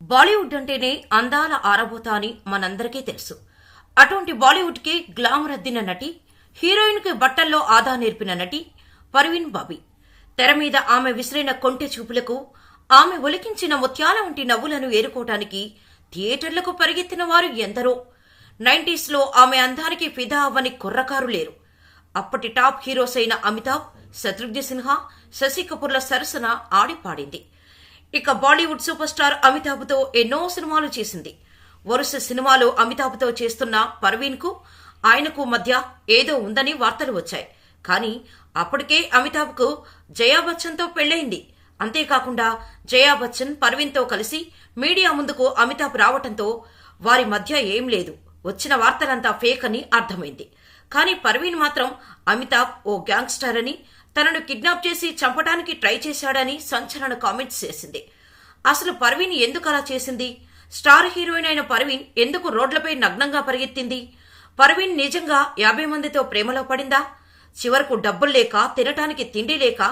బాలీవుడ్ అంటేనే అందాల ఆరబోత అని మనందరికీ తెలుసు. అటువంటి బాలీవుడ్కి గ్లామర్ అద్దిన నటి హీరోయిన్కి బట్టల్లో ఆదా నేర్పిన నటి పర్వీన్ బాబీ. తెర మీద ఆమె విసిరిన కొంటె చూపులకు ఆమె ఒలికించిన ముత్యాల వంటి నవ్వులను ఏరుకోవటానికి థియేటర్లకు పరిగెత్తిన వారు ఎందరో. నైంటీస్లో ఆమె అందానికి ఫిదా అవ్వని కుర్రకారు లేరు. అప్పటి టాప్ హీరోస్ అయిన అమితాబ్ శత్రుఘ్న సిన్హా శశి కపూర్ల సరసన ఆడిపాడింది. ఇక బాలీవుడ్ సూపర్ స్టార్ అమితాబ్తో ఎన్నో సినిమాలు చేసింది. వరుస సినిమాలు అమితాబ్తో చేస్తున్న పర్వీన్కు ఆయనకు మధ్య ఏదో ఉందని వార్తలు వచ్చాయి. కానీ అప్పటికే అమితాబ్కు జయా బచ్చన్తో పెళ్ళైంది అంతేకాకుండా జయా బచ్చన్ పర్వీన్తో కలిసి మీడియా ముందుకు అమితాబ్ రావటంతో వారి మధ్య ఏం లేదు. వచ్చిన వార్తలంతా ఫేక్ అని అర్థమైంది. కానీ పర్వీన్ మాత్రం అమితాబ్ ఓ గ్యాంగ్స్టర్ అని తనను కిడ్నాప్ చేసి చంపడానికి ట్రై చేశాడని సంచలన కామెంట్స్ చేసింది. అసలు పర్వీన్ ఎందుకు అలా చేసింది? స్టార్ హీరోయిన్ అయిన పర్వీన్ ఎందుకు రోడ్లపై నగ్నంగా పరిగెత్తింది? పర్వీన్ నిజంగా యాభై మందితో ప్రేమలో పడిందా? చివరకు డబ్బులు లేక తినటానికి తిండి లేక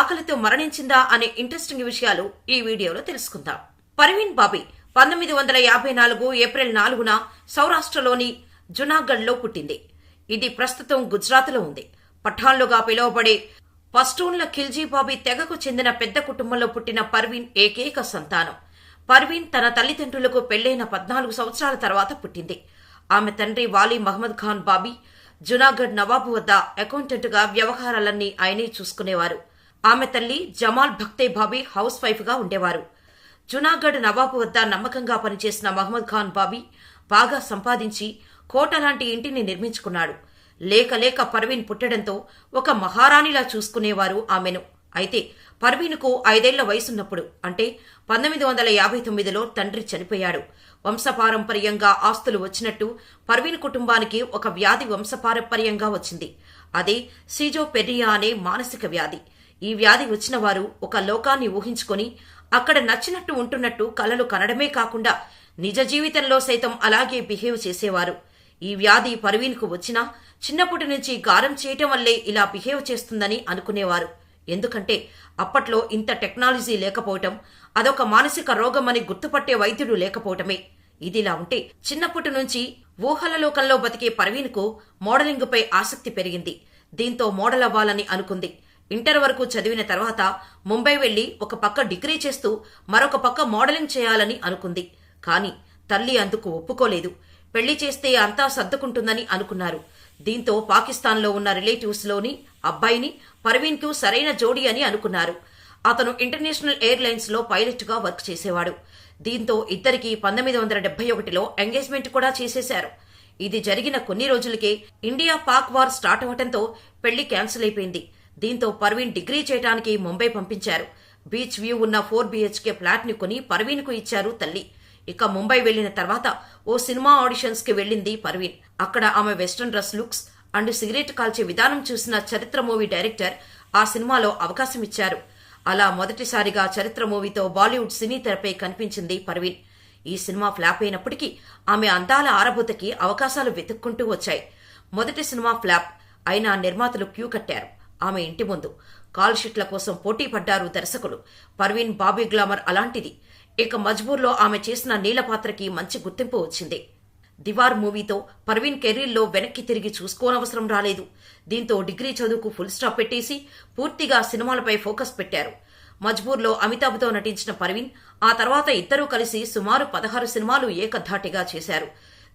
ఆకలితో మరణించిందా అనే ఇంట్రెస్టింగ్ విషయాలు ఈ వీడియోలో తెలుసుకుందాం. పర్వీన్ బాబీ పంతొమ్మిది వందల యాభై నాలుగు ఏప్రిల్ నాలుగున సౌరాష్ట్రలోని జునాగఢ్లో పుట్టింది. ఇది ప్రస్తుతం గుజరాత్లో ఉంది. పఠాన్లుగా పిలువబడే పస్టూన్ల ఖిల్జీ బాబీ తెగకు చెందిన పెద్ద కుటుంబంలో పుట్టిన పర్వీన్ ఏకైక సంతానం. పర్వీన్ తన తల్లిదండ్రులకు పెళ్ళైన పద్నాలుగు సంవత్సరాల తర్వాత పుట్టింది. ఆమె తండ్రి వాలీ మహమ్మద్ ఖాన్ బాబీ జునాగఢ్ నవాబు వద్ద అకౌంటెంట్గా వ్యవహారాలన్నీ ఆయనే చూసుకునేవారు. ఆమె తల్లి జమాల్ భక్తే బాబీ హౌస్ వైఫ్గా ఉండేవారు. జునాగఢ్ నవాబు వద్ద నమ్మకంగా పనిచేసిన మహమ్మద్ ఖాన్ బాబీ బాగా సంపాదించి కోట లాంటి ఇంటిని నిర్మించుకున్నాడు. లేక లేక పర్వీన్ పుట్టడంతో ఒక మహారాణిలా చూసుకునేవారు ఆమెను. అయితే పర్వీన్కు ఐదేళ్ళ వయసున్నప్పుడు అంటే పంతొమ్మిది వందల యాభై తొమ్మిదిలో తండ్రి చనిపోయాడు. వంశపారంపర్యంగా ఆస్తులు వచ్చినట్టు పర్వీన్ కుటుంబానికి ఒక వ్యాధి వంశపారంపర్యంగా వచ్చింది. అదే సిజోపెరియా అనే మానసిక వ్యాధి. ఈ వ్యాధి వచ్చిన వారు ఒక లోకాన్ని ఊహించుకొని అక్కడ నచ్చినట్టు ఉంటున్నట్టు కలలు కనడమే కాకుండా నిజ జీవితంలో సైతం అలాగే బిహేవ్ చేసేవారు. ఈ వ్యాధి పర్వీన్కు వచ్చినా చిన్నప్పటి నుంచి గారం చేయటం వల్లే ఇలా బిహేవ్ చేస్తుందని అనుకునేవారు. ఎందుకంటే అప్పట్లో ఇంత టెక్నాలజీ లేకపోవటం అదొక మానసిక రోగమని గుర్తుపట్టే వైద్యుడు లేకపోవటమే. ఇదిలా ఉంటే చిన్నప్పటి నుంచి ఊహల లోకంలో బతికే పర్వీన్కు మోడలింగ్పై ఆసక్తి పెరిగింది. దీంతో మోడల్ అవ్వాలని అనుకుంది. ఇంటర్ వరకు చదివిన తర్వాత ముంబై వెళ్ళి ఒక పక్క డిగ్రీ చేస్తూ మరొక పక్క మోడలింగ్ చేయాలని అనుకుంది. కానీ తల్లి అందుకు ఒప్పుకోలేదు. పెళ్ళి చేస్తే అంతా సర్దుకుంటుందని అనుకున్నారు. దీంతో పాకిస్తాన్లో ఉన్న రిలేటివ్స్లోని అబ్బాయిని పర్వీన్కు సరైన జోడీ అని అనుకున్నారు. అతను ఇంటర్నేషనల్ ఎయిర్లైన్స్లో పైలట్గా వర్క్ చేసేవాడు. దీంతో ఇద్దరికి పంతొమ్మిది వందల డెబ్బై ఒకటిలో ఎంగేజ్మెంట్ కూడా చేసేశారు. ఇది జరిగిన కొన్ని రోజులకే ఇండియా పాక్ వార్ స్టార్ట్ అవ్వటంతో పెళ్ళి క్యాన్సిల్ అయిపోయింది. దీంతో పర్వీన్ డిగ్రీ చేయడానికి ముంబై పంపించారు. బీచ్ వ్యూ ఉన్న ఫోర్ బీహెచ్కే ఫ్లాట్ని కొని పర్వీన్కు ఇచ్చారు తల్లి. ఇక ముంబై వెళ్ళిన తర్వాత ఓ సినిమా ఆడిషన్స్కి వెళ్ళింది పర్వీన్. అక్కడ ఆమె western dress looks and cigarette కాల్చే విధానం చూసిన చరిత్ర మూవీ డైరెక్టర్ ఆ సినిమాలో అవకాశం ఇచ్చారు. అలా మొదటిసారిగా చరిత్ర మూవీతో బాలీవుడ్ సినీ తెరపై కనిపించింది పర్వీన్. ఈ సినిమా ఫ్లాప్ అయినప్పటికీ ఆమె అందాల ఆరబోతకి అవకాశాలు వెతుక్కుంటూ వచ్చాయి. మొదటి సినిమా ఫ్లాప్ అయినా నిర్మాతలు క్యూ కట్టారు. ఆమె ఇంటి ముందు కాల్ షీట్ల కోసం పోటీ పడ్డారు దర్శకులు పర్వీన్ బాబీ గ్లామర్ అలాంటిది. ఇక మజ్బూర్లో ఆమె చేసిన నీలపాత్రకి మంచి గుర్తింపు వచ్చింది. దివార్ మూవీతో పర్వీన్ కెరీర్లో వెనక్కి తిరిగి చూసుకోనవసరం రాలేదు. దీంతో డిగ్రీ చదువుకు ఫుల్ స్టాప్ పెట్టేసి పూర్తిగా సినిమాలపై ఫోకస్ పెట్టారు. మజ్బూర్లో అమితాబ్తో నటించిన పర్వీన్ ఆ తర్వాత ఇద్దరూ కలిసి సుమారు పదహారు సినిమాలు ఏకధాటిగా చేశారు.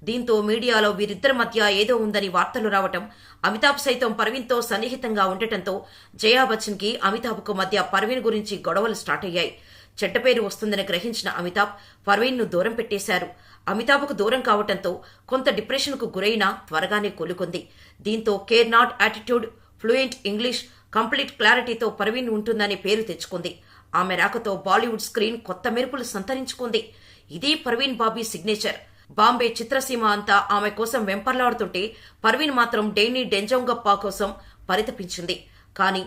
దీంతో మీడియాలో వీరిద్దరి మధ్య ఏదో ఉందని వార్తలు రావటం అమితాబ్ సైతం పర్వీన్తో సన్నిహితంగా ఉండటంతో జయా బచ్చన్ అమితాబ్కు మధ్య పర్వీన్ గురించి గొడవలు స్టార్ట్ అయ్యాయి. చెడ్డ పేరు వస్తుందని గ్రహించిన అమితాబ్ పర్వీన్ను దూరం పెట్టేశారు. అమితాబ్కు దూరం కావటంతో కొంత డిప్రెషన్కు గురైనా త్వరగానే కోలుకుంది. దీంతో care not attitude fluent English complete క్లారిటీతో పర్వీన్ ఉంటుందని పేరు తెచ్చుకుంది. ఆమె రాకతో బాలీవుడ్ స్క్రీన్ కొత్త మెరుపులు సంతరించుకుంది. ఇదే పర్వీన్ బాబీ సిగ్నేచర్. బాంబే చిత్రసీమ అంతా ఆమె కోసం వెంపర్లాడుతుంటే పర్వీన్ మాత్రం డేనీ డెంజోంగప్పా కోసం పరితపించింది. కానీ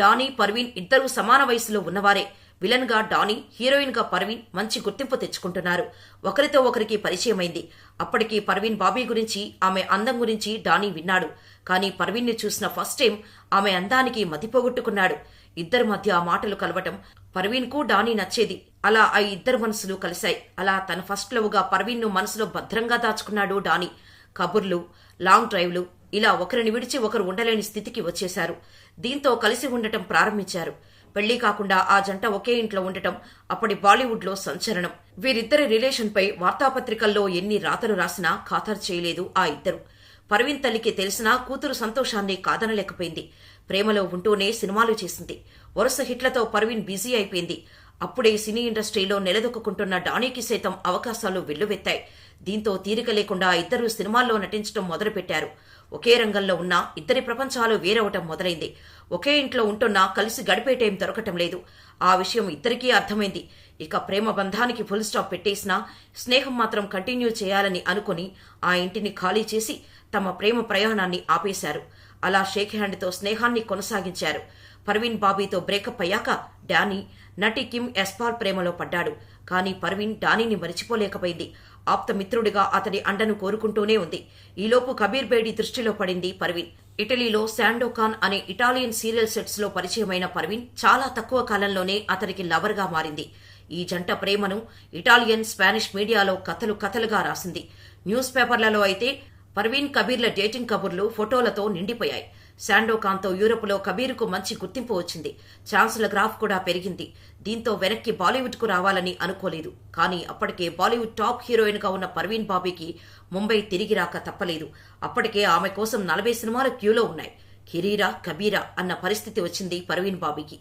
డానీ పర్వీన్ ఇద్దరూ సమాన వయసులో ఉన్నవారే. విలన్గా డానీ హీరోయిన్గా పర్వీన్ మంచి గుర్తింపు తెచ్చుకుంటున్నారు. ఒకరితో ఒకరికి పరిచయమైంది. అప్పటికి పర్వీన్ బాబీ గురించి ఆమె అందం గురించి డానీ విన్నాడు. కానీ పర్వీన్ని చూసిన ఫస్ట్ టైం ఆమె అందానికి మతిపోగొట్టుకున్నాడు. ఇద్దరి మధ్య ఆ మాటలు కలవటం పర్వీన్కు డానీ నచ్చేది. అలా ఆ ఇద్దరు మనసులు కలిశాయి. అలా తన ఫస్ట్ లవ్గా పర్వీన్ను మనసులో భద్రంగా దాచుకున్నాడు డానీ. కబుర్లు లాంగ్ డ్రైవ్లు ఇలా ఒకరిని విడిచి ఒకరు ఉండలేని స్థితికి వచ్చేశారు. దీంతో కలిసి ఉండటం ప్రారంభించారు. పెళ్ళి కాకుండా ఆ జంట ఒకే ఇంట్లో ఉండటం అప్పటి బాలీవుడ్లో సంచలనం. వీరిద్దరి రిలేషన్ పై వార్తాపత్రికల్లో ఎన్ని రాతలు రాసినా ఖాతరు చేయలేదు ఆ ఇద్దరు. పర్వీన్ తల్లికి తెలిసినా కూతురు సంతోషాన్ని కాదనలేకపోయింది. ప్రేమలో ఉంటూనే సినిమాలు చేసింది. వరుస హిట్లతో పర్వీన్ బిజీ అయిపోయింది. అప్పుడే సినీ ఇండస్ట్రీలో నిలదొక్కుంటున్న డానీకి సైతం అవకాశాలు వెల్లువెత్తాయి. దీంతో తీరిక లేకుండా ఇద్దరు సినిమాల్లో నటించడం మొదలుపెట్టారు. ఒకే రంగంలో ఉన్న ఇద్దరి ప్రపంచాలు వేరవటం మొదలైంది. ఒకే ఇంట్లో ఉంటున్నా కలిసి గడిపే టైం దొరకటం లేదు. ఆ విషయం ఇద్దరికీ అర్థమైంది. ఇక ప్రేమ బంధానికి ఫుల్ స్టాప్ పెట్టేసినా స్నేహం మాత్రం కంటిన్యూ చేయాలని అనుకుని ఆ ఇంటిని ఖాళీ చేసి తమ ప్రేమ ప్రయాణాన్ని ఆపేశారు. అలా షేక్ హ్యాండ్తో స్నేహాన్ని కొనసాగించారు. పర్వీన్ బాబీతో బ్రేకప్ అయ్యాక డానీ నటి కిమ్ ఎస్పాల్ ప్రేమలో పడ్డాడు. కానీ పర్వీన్ డానీని మరిచిపోలేకపోయింది. ఆప్తమిత్రుడిగా అతడి అండను కోరుకుంటూనే ఉంది. ఈలోపు కబీర్ బేడి దృష్టిలో పడింది పర్వీన్. ఇటలీలో శాండోకాన్ అనే ఇటాలియన్ సీరియల్ సెట్స్లో పరిచయమైన పర్వీన్ చాలా తక్కువ కాలంలోనే అతనికి లవర్గా మారింది. ఈ జంట ప్రేమను ఇటాలియన్ స్పానిష్ మీడియాలో కథలు కథలుగా రాసింది. న్యూస్ పేపర్లలో అయితే పర్వీన్ కబీర్ల డేటింగ్ కబుర్లు ఫోటోలతో నిండిపోయాయి. శాండోకాన్తో యూరోప్లో కబీర్కు మంచి గుర్తింపు వచ్చింది. ఛాన్సుల గ్రాఫ్ కూడా పెరిగింది. దీంతో వెనక్కి బాలీవుడ్కు రావాలని అనుకోలేదు. కానీ అప్పటికే బాలీవుడ్ టాప్ హీరోయిన్గా ఉన్న పర్వీన్ బాబీకి ముంబై తిరిగి రాక తప్పలేదు. అప్పటికే ఆమె కోసం నలభై సినిమాలు క్యూలో ఉన్నాయి. కెరీరా కబీరా అన్న పరిస్థితి వచ్చింది పర్వీన్ బాబీకి.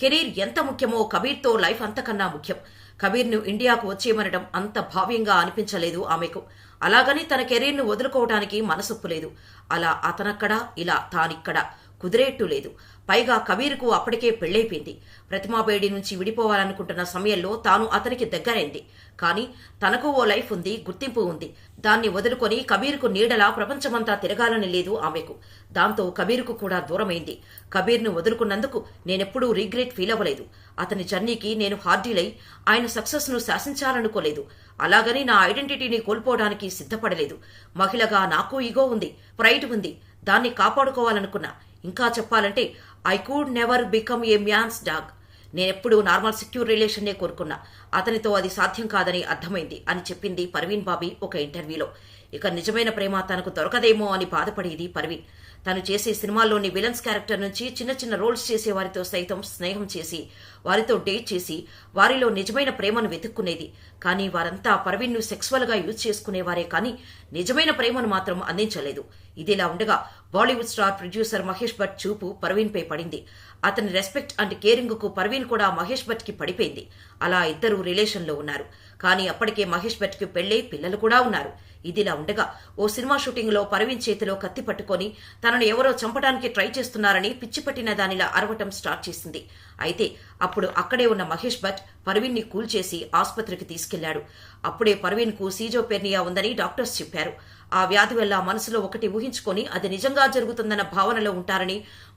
కెరీర్ ఎంత ముఖ్యమో కబీర్తో లైఫ్ అంతకన్నా ముఖ్యం. కబీర్ను ఇండియాకు వచ్చేయమనడం అంత భావ్యంగా అనిపించలేదు ఆమెకు. అలాగని తన కెరీర్ను వదులుకోవడానికి మనసొప్పులేదు అలా అతనక్కడా ఇలా తానిక్కడా కుదిరేట్టు లేదు. పైగా కబీర్కు అప్పటికే పెళ్ళైపోయింది ప్రతిమాబేడి నుంచి విడిపోవాలనుకుంటున్న సమయంలో తాను అతనికి దగ్గరైంది. కానీ తనకు ఓ లైఫ్ ఉంది గుర్తింపు ఉంది. దాన్ని వదులుకొని కబీర్కు నీడలా ప్రపంచమంతా తిరగాలని లేదు ఆమెకు. దాంతో కబీర్కు కూడా దూరమైంది. కబీర్ను వదులుకున్నందుకు నేనెప్పుడూ రిగ్రెట్ ఫీల్ అవ్వలేదు. అతని జర్నీకి నేను హార్డీలై ఆయన సక్సెస్ను శాసించాలనుకోలేదు. అలాగని నా ఐడెంటిటీని కోల్పోవడానికి సిద్ధపడలేదు. మహిళగా నాకు ఈగో ఉంది ప్రైడ్ ఉంది. దాన్ని కాపాడుకోవాలనుకున్నా. ఇంకా చెప్పాలంటే I could never become a man's dog. నేనెప్పుడు నార్మల్ సెక్యూర్ రిలేషన్నే కోరుకున్నా. అతనితో అది సాధ్యం కాదని అర్థమైంది అని చెప్పింది పర్వీన్ బాబీ ఒక ఇంటర్వ్యూలో. ఇక నిజమైన ప్రేమ తనకు దొరకదేమో అని బాధపడేది పర్వీన్. తను చేసే సినిమాల్లోని విలన్స్ క్యారెక్టర్ నుంచి చిన్న చిన్న రోల్స్ చేసే వారితో సైతం స్నేహం చేసి వారితో డేట్ చేసి వారిలో నిజమైన ప్రేమను వెతుక్కునేది. కానీ వారంతా పర్వీన్ను సెక్సువల్గా యూజ్ చేసుకునేవారే కానీ నిజమైన ప్రేమను మాత్రం అందించలేదు. ఇదిలా ఉండగా Bollywood star producer Mahesh Bhatt చూపు పర్వీన్పై పడింది. అతని రెస్పెక్ట్ అండ్ కేరింగ్కు పర్వీన్ కూడా మహేష్ భట్కి పడిపోయింది. అలా ఇద్దరు రిలేషన్లో ఉన్నారు. కానీ అప్పటికే మహేష్ భట్కి పెళ్ళై పిల్లలు కూడా ఉన్నారు. ఇదిలా ఉండగా ఓ సినిమా షూటింగ్లో పరవీన్ చేతిలో కత్తి పట్టుకొని తనను ఎవరో చంపడానికి ట్రై చేస్తున్నారని పిచ్చిపట్టిన దానిలా అరవటం స్టార్ట్ చేసింది. అయితే అప్పుడు అక్కడే ఉన్న మహేష్ భట్ పర్వీన్ని కూల్చేసి ఆసుపత్రికి తీసుకెళ్ళాడు. అప్పుడే పర్వీన్కు సీజోపెర్నియా ఉందని డాక్టర్స్ చెప్పారు. ఆ వ్యాధి వల్ల మనసులో ఒకటి ఊహించుకొని అది నిజంగా జరుగుతుందన్న భావనలో ఉంటారని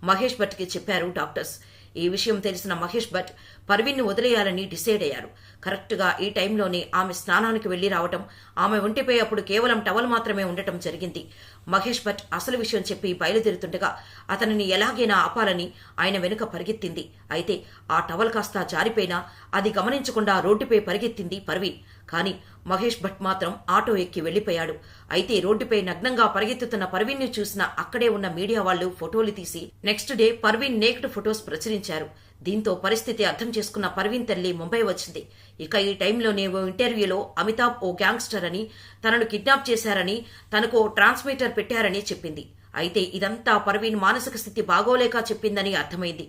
మహేష్ భట్కి చెప్పారు డాక్టర్స్. ఈ విషయం తెలిసిన మహేష్ భట్ పర్వీన్ను వదిలేయాలని డిసైడ్ అయ్యారు. కరెక్ట్గా ఈ టైంలోనే ఆమె స్నానానికి వెళ్ళి రావటం ఆమె ఒంటిపై అప్పుడు కేవలం టవల్ మాత్రమే ఉండటం జరిగింది. మహేష్ భట్ అసలు విషయం చెప్పి బయలుదేరుతుండగా అతనిని ఎలాగైనా ఆపాలని ఆయన వెనుక పరిగెత్తింది. అయితే ఆ టవల్ కాస్త జారిపోయినా అది గమనించకుండా రోడ్డుపై పరిగెత్తింది పర్వీన్. కానీ మహేష్ భట్ మాత్రం ఆటో ఎక్కి వెళ్ళిపోయాడు అయితే రోడ్డుపై నగ్నంగా పరిగెత్తుతున్న పర్వీన్ చూసిన అక్కడే ఉన్న మీడియా వాళ్ళు ఫోటోలు తీసి next day Parveen naked photos ప్రచురించారు. దీంతో పరిస్థితి అర్థం చేసుకున్న పర్వీన్ తల్లి ముంబై వచ్చింది. ఇక ఈ టైంలోనే ఓ ఇంటర్వ్యూలో అమితాబ్ ఓ గ్యాంగ్స్టర్ అని తనను కిడ్నాప్ చేశారని తనకు ట్రాన్స్మిటర్ పెట్టారని చెప్పింది. అయితే ఇదంతా పర్వీన్ మానసిక స్థితి బాగోలేక చెప్పిందని అర్థమైంది.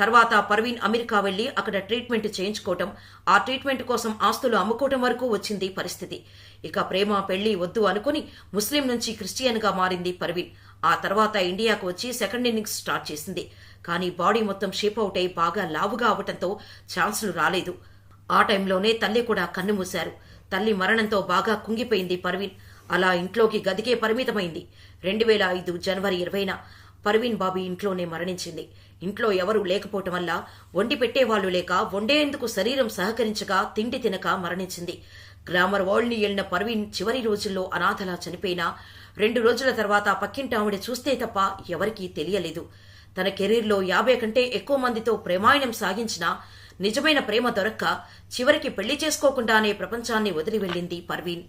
తర్వాత పర్వీన్ అమెరికా వెళ్ళి అక్కడ ట్రీట్మెంట్ చేయించుకోవటం ఆ ట్రీట్మెంట్ కోసం ఆస్తులు అమ్ముకోవటం వరకు వచ్చింది పరిస్థితి. ఇక ప్రేమ పెళ్ళి వద్దు అనుకుని ముస్లిం నుంచి క్రిస్టియన్గా మారింది పర్వీన్. ఆ తర్వాత ఇండియాకు వచ్చి సెకండ్ ఇన్నింగ్స్ స్టార్ట్ చేసింది. కానీ బాడీ మొత్తం షేప్ అవుట్ అయి బాగా లావుగా అవటంతో ఛాన్సులు రాలేదు. ఆ టైంలోనే తల్లి కూడా కన్నుమూశారు తల్లి మరణంతో బాగా కుంగిపోయింది పర్వీన్. అలా ఇంట్లోకి గదికే పరిమితమైంది. రెండు వేల ఐదు జనవరి ఇరవైన పర్వీన్ బాబీ ఇంట్లోనే మరణించింది. ఇంట్లో ఎవరూ లేకపోవటం వల్ల వండి పెట్టేవాళ్ళు లేక వండేందుకు శరీరం సహకరించగా తిండి తినక మరణించింది. గ్లామర్ వరల్డ్ని వెళ్ళిన పర్వీన్ చివరి రోజుల్లో అనాథలా చనిపోయినా రెండు రోజుల తర్వాత పక్కింటి ఆవిడ చూస్తే తప్ప ఎవరికీ తెలియలేదు. తన కెరీర్లో యాభై కంటే ఎక్కువ మందితో ప్రేమాయణం సాగించినా నిజమైన ప్రేమ దొరక్క చివరికి పెళ్ళి చేసుకోకుండానే ప్రపంచాన్ని వదిలి వెళ్ళింది పర్వీన్.